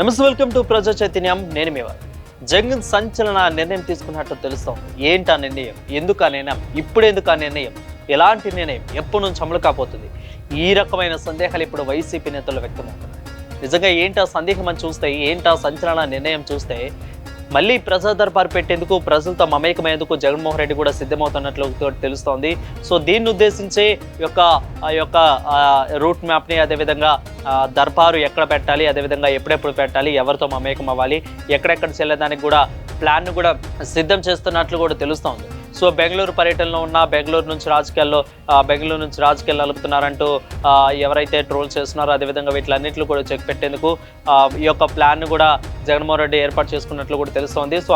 నమస్తే welcome to ప్రజా చైతన్యం. నేను మీ జగన్ సంచలన నిర్ణయం తీసుకున్నట్టు తెలుస్తాం. ఏంటి ఆ నిర్ణయం? ఎందుకు ఆ నిర్ణయం? ఇప్పుడు ఎందుకు ఆ నిర్ణయం? ఎలాంటి నిర్ణయం? ఎప్పటి నుంచి అమలు కాబోతుంది? ఈ రకమైన సందేహాలు ఇప్పుడు వైసీపీ నేతలు వ్యక్తమవుతున్నాయి. నిజంగా ఏంటి ఆ సందేహం అని చూస్తే ఏంటి ఆ సంచలన నిర్ణయం చూస్తే మళ్ళీ ప్రజా దర్బార్ పెట్టేందుకు ప్రజలతో మమేకమయ్యేందుకు జగన్మోహన్ రెడ్డి కూడా సిద్ధమవుతున్నట్లు తెలుస్తోంది. సో దీన్ని ఉద్దేశించి యొక్క ఆ యొక్క రూట్ మ్యాప్ని అదేవిధంగా దర్బారు ఎక్కడ పెట్టాలి అదేవిధంగా ఎప్పుడెప్పుడు పెట్టాలి ఎవరితో మమేకం అవ్వాలి ఎక్కడెక్కడ చెల్లేదానికి కూడా ప్లాన్ను కూడా సిద్ధం చేస్తున్నట్లు కూడా తెలుస్తోంది సో బెంగళూరు పర్యటనలో ఉన్న బెంగళూరు నుంచి రాజకీయాల్లో బెంగళూరు నుంచి రాజకీయాలు నలుపుతున్నారంటూ ఎవరైతే ట్రోల్ చేస్తున్నారో అదేవిధంగా వీటిలన్నింటిలో కూడా చెక్ పెట్టేందుకు ఈ యొక్క ప్లాన్ కూడా జగన్మోహన్ రెడ్డి ఏర్పాటు చేసుకున్నట్లు కూడా తెలుస్తోంది సో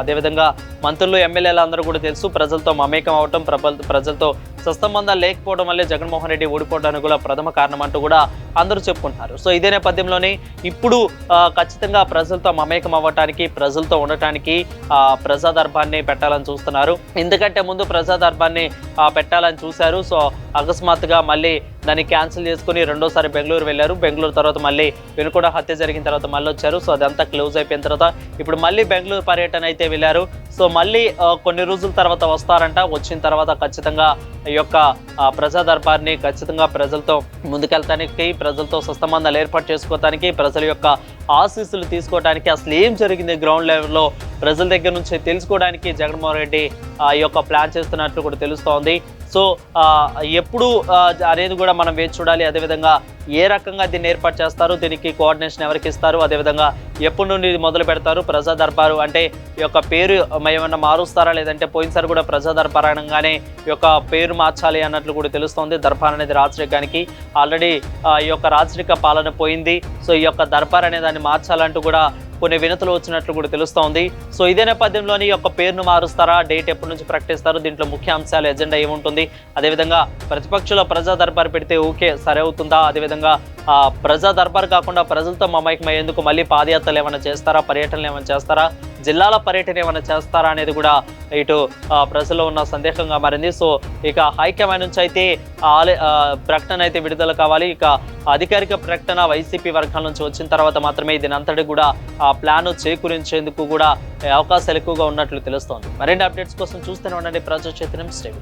అదేవిధంగా మంత్రులు ఎమ్మెల్యేలు అందరూ కూడా తెలుసు ప్రజలతో మమేకం అవటం ప్రజలతో సత్సంబంధాలు లేకపోవడం వల్లే జగన్మోహన్ రెడ్డి ఓడిపోవడానికి కూడా ప్రథమ కారణం అంటూ కూడా అందరూ చెప్పుకుంటున్నారు. సో ఇదే నేపథ్యంలోనే ఇప్పుడు ఖచ్చితంగా ప్రజలతో మమేకం అవ్వటానికి ప్రజలతో ఉండటానికి ఆ, పెట్టాలని చూస్తున్నారు. ఎందుకంటే ముందు ప్రజాదర్భాన్ని పెట్టాలని చూశారు. సో అకస్మాత్తుగా మళ్ళీ దాన్ని క్యాన్సిల్ చేసుకుని రెండోసారి బెంగళూరు వెళ్ళారు. బెంగళూరు తర్వాత మళ్ళీ వెనుకొండ హత్య జరిగిన తర్వాత మళ్ళీ వచ్చారు. సో అదంతా క్లోజ్ అయిపోయిన తర్వాత ఇప్పుడు మళ్ళీ బెంగళూరు పర్యటన అయితే వెళ్ళారు. సో మళ్ళీ కొన్ని రోజుల తర్వాత వస్తారంట. వచ్చిన తర్వాత ఖచ్చితంగా ఈ యొక్క ప్రజా దర్బార్ని ఖచ్చితంగా ప్రజలతో ముందుకెళ్తానికి ప్రజలతో సత్సంబంధాలు ఏర్పాటు చేసుకోవటానికి ప్రజల యొక్క ఆశీస్సులు తీసుకోవడానికి అసలు ఏం జరిగింది గ్రౌండ్ లెవెల్లో ప్రజల దగ్గర నుంచి తెలుసుకోవడానికి జగన్మోహన్ రెడ్డి ఈ యొక్క ప్లాన్ చేస్తున్నట్లు కూడా తెలుస్తోంది. సో ఎప్పుడు అనేది కూడా మనం వేచి చూడాలి. అదేవిధంగా ఏ రకంగా దీన్ని ఏర్పాటు చేస్తారు దీనికి కోఆర్డినేషన్ ఎవరికి ఇస్తారు అదేవిధంగా ఎప్పటి నుండి ఇది మొదలు పెడతారు ప్రజా దర్బారు అంటే ఈ యొక్క పేరు ఏమన్నా మారుస్తారా? లేదంటే పోయినసారి కూడా ప్రజా దర్బార్ అనగానే ఈ యొక్క పేరు మార్చాలి అన్నట్లు కూడా తెలుస్తోంది. దర్బార్ అనేది రాజరికానికి ఆల్రెడీ ఈ యొక్క రాజరిక పాలన పోయింది. సో ఈ యొక్క దర్బార్ అనే దాన్ని మార్చాలంటూ కూడా కొన్ని వినతులు వచ్చినట్లు కూడా తెలుస్తోంది సో ఇదే నేపథ్యంలోని ఈ యొక్క పేరును మారుస్తారా? డేట్ ఎప్పటి నుంచి ప్రకటిస్తారు? దీంట్లో ముఖ్య అంశాలు ఎజెండా ఏముంటుంది? అదేవిధంగా ప్రతిపక్షుల ప్రజా దర్బార్ పెడితే ఓకే సరే అవుతుందా? అదేవిధంగా ప్రజా దర్బార్ కాకుండా ప్రజలతో మమైకమయ్యేందుకు మళ్ళీ పాదయాత్రలు ఏమైనా చేస్తారా? పర్యటనలు ఏమైనా చేస్తారా? జిల్లాల పర్యటన ఏమైనా చేస్తారా అనేది కూడా ఇటు ప్రజల్లో ఉన్న సందేహంగా మారింది. సో ఇక హైకమాండ్ నుంచి అయితే ఆలే ప్రకటన అయితే విడుదల కావాలి. ఇక అధికారిక ప్రకటన వైసీపీ వర్గాల నుంచి వచ్చిన తర్వాత మాత్రమే దీని అంతటి కూడా ఆ ప్లాన్ చేకూరించేందుకు కూడా అవకాశాలు ఎక్కువగా ఉన్నట్లు తెలుస్తోంది. మరిన్ని అప్డేట్స్ కోసం చూస్తూనే ఉండండి. ప్రజా చైతన్యం స్టే